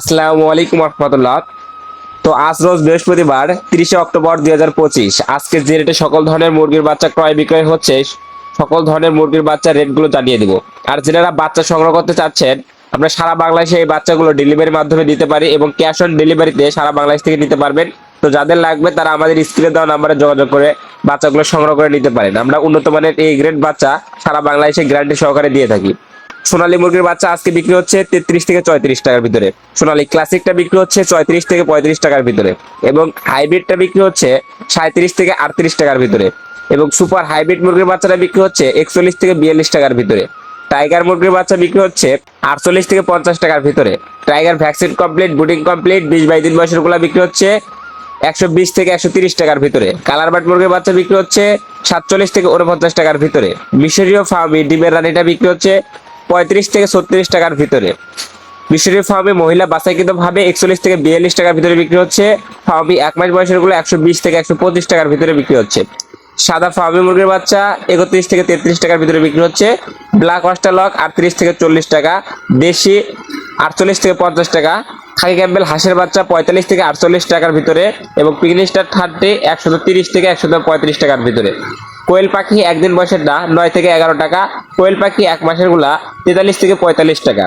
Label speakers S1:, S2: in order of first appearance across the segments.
S1: আসসালামু আলাইকুম রহমতুল্লাহ। তো আজ রোজ বৃহস্পতিবার, তিরিশে অক্টোবর দুই হাজার পঁচিশ। যে রেটে সকল ধরনের মুরগির বাচ্চা ক্রয় বিক্রয় হচ্ছে, সকল ধরনের মুরগির বাচ্চার রেটগুলো জানিয়ে দিব। আর যারা বাচ্চা সংগ্রহ করতে চাচ্ছেন, আমরা সারা বাংলাদেশে এই বাচ্চাগুলো ডেলিভারির মাধ্যমে দিতে পারি এবং ক্যাশ অন ডেলিভারিতে সারা বাংলাদেশ থেকে নিতে পারবেন। তো যাদের লাগবে, তারা আমাদের স্ক্রিনে দেওয়া নাম্বারে যোগাযোগ করে বাচ্চাগুলো সংগ্রহ করে নিতে পারেন। আমরা উন্নত মানের এই গ্রেড বাচ্চা সারা বাংলাদেশে গ্যারান্টি সহকারে দিয়ে থাকি। সোনালী মুরগির বাচ্চা আজকে বিক্রি হচ্ছে তেত্রিশ থেকে চৌত্রিশ টাকার ভিতরে। সোনালী ক্লাসিকটা বিক্রি হচ্ছে চৌত্রিশ থেকে পঁয়ত্রিশ টাকার ভিতরে এবং হাইব্রিডটা বিক্রি হচ্ছে সাঁত্রিশ থেকে আটত্রিশ টাকার ভিতরে এবং সুপার হাইব্রিড মুরগির বাচ্চাটা বিক্রি হচ্ছে একচল্লিশ থেকে বিয়াল্লিশ টাকার ভিতরে। টাইগার মুরগির বাচ্চা বিক্রি হচ্ছে আটচল্লিশ থেকে পঞ্চাশ টাকার ভিতরে। টাইগার ভ্যাকসিন কমপ্লিট বুডিং কমপ্লিট, বিশ বাইশ দিন বয়সেরগুলা বিক্রি হচ্ছে একশো বিশ থেকে একশো তিরিশ টাকার ভিতরে। কালার বাট মুরগির বাচ্চা বিক্রি হচ্ছে সাতচল্লিশ থেকে উনপঞ্চাশ টাকার ভিতরে। মিশরীয় ফার্মি ডিমের রানিটা বিক্রি হচ্ছে পঁয়ত্রিশ থেকে ছত্রিশ টাকার ভিতরে। মিশরীয় ফার্মে মহিলা বাছাইকৃত ভাবে একচল্লিশ থেকে বিয়াল্লিশ টাকার ভিতরে বিক্রি হচ্ছে। ফার্মি এক মাস বয়সেরগুলো একশো বিশ থেকে একশো পঁচিশ টাকার ভিতরে বিক্রি হচ্ছে। সাদা ফার্মি মুরগির বাচ্চা একত্রিশ থেকে তেত্রিশ টাকার ভিতরে বিক্রি হচ্ছে। ব্ল্যাক অস্টালক আটত্রিশ থেকে চল্লিশ টাকা, দেশি আটচল্লিশ থেকে পঞ্চাশ টাকা, খাকি ক্যাম্বেল হাঁসের বাচ্চা পঁয়তাল্লিশ থেকে আটচল্লিশ টাকার ভিতরে এবং পিকনিস্টার থার্টি একশো তিরিশ থেকে একশো পঁয়ত্রিশ টাকার ভিতরে। কোয়েল পাখি একদিন বয়সের না নয় থেকে এগারো টাকা। কোয়েল পাখি এক মাসেরগুলা তেতাল্লিশ থেকে পঁয়তাল্লিশ টাকা।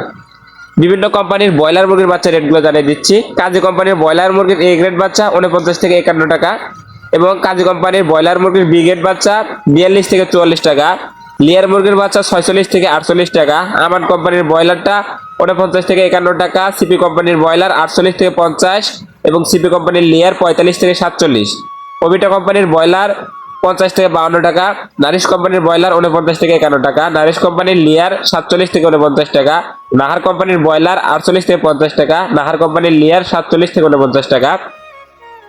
S1: বিভিন্ন কোম্পানির ব্রয়লার মুরগির বাচ্চা রেটগুলো জানিয়ে দিচ্ছি। কাজী কোম্পানির ব্রয়লার মুরগির এ গ্রেড বাচ্চা উনপঞ্চাশ থেকে একান্ন টাকা এবং কাজী কোম্পানির ব্রয়লার মুরগির বি গ্রেড বাচ্চা বিয়াল্লিশ থেকে চুয়াল্লিশ টাকা। লিয়ার মুরগির বাচ্চা ছয়চল্লিশ থেকে আটচল্লিশ টাকা। আমান কোম্পানির ব্রয়লারটা উনপঞ্চাশ থেকে একান্ন টাকা সিপি কোম্পানির ব্রয়লার আটচল্লিশ থেকে পঞ্চাশ এবং সিপি কোম্পানির লিয়ার পঁয়তাল্লিশ থেকে সাতচল্লিশ। ওবিটা কোম্পানির ব্রয়লার পঞ্চাশ থেকে বাউন্ন টাকা, নারিশ কোম্পানির ব্রয়লার উনপঞ্চাশ থেকে একান্ন টাকা, নারিশ কোম্পানির লিয়ার সাতচল্লিশ থেকে উনপঞ্চাশ টাকা, নাহার কোম্পানির ব্রয়লার আটচল্লিশ থেকে পঞ্চাশ টাকা, নাহার কোম্পানির লিয়ার সাতচল্লিশ থেকে উনপঞ্চাশ টাকা।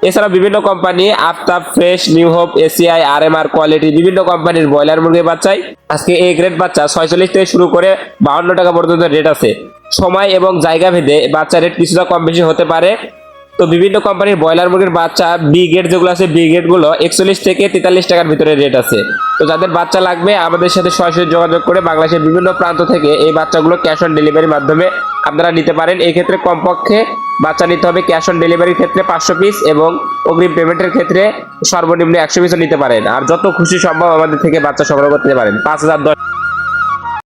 S1: এছাড়া বিভিন্ন company, Aftab, Fresh, New Hope, ACI আর এম আর কোয়ালিটি বিভিন্ন কোম্পানির ব্রয়লার মুরগির বাচ্চাই আজকে এই গ্রেড বাচ্চা ছয়চল্লিশ থেকে শুরু করে বাউন্ন টাকা পর্যন্ত রেট আছে। সময় এবং জায়গা ভেদে বাচ্চা রেট কিছুটা কম বেশি হতে পারে। তো বিভিন্ন কোম্পানির ব্রয়লার মুরগির বাচ্চা বি গ্রেড যেগুলো আছে বি গ্রেডগুলো একচল্লিশ থেকে তেতাল্লিশ টাকার ভিতরে রেট আছে। তো যাদের বাচ্চা লাগবে, আমাদের সাথে সরাসরি যোগাযোগ করে বাংলাদেশের বিভিন্ন প্রান্ত থেকে এই বাচ্চাগুলো ক্যাশ অন ডেলিভারির মাধ্যমে আপনারা নিতে পারেন। এই ক্ষেত্রে কমপক্ষে বাচ্চা নিতে হবে ক্যাশ অন ডেলিভারির ক্ষেত্রে পাঁচশো পিস এবং অগ্রিম পেমেন্টের ক্ষেত্রে সর্বনিম্ন একশো পিসও নিতে পারেন। আর যত খুশি সম্ভব আমাদের থেকে বাচ্চা সংগ্রহ করতে পারেন। পাঁচ হাজার দশ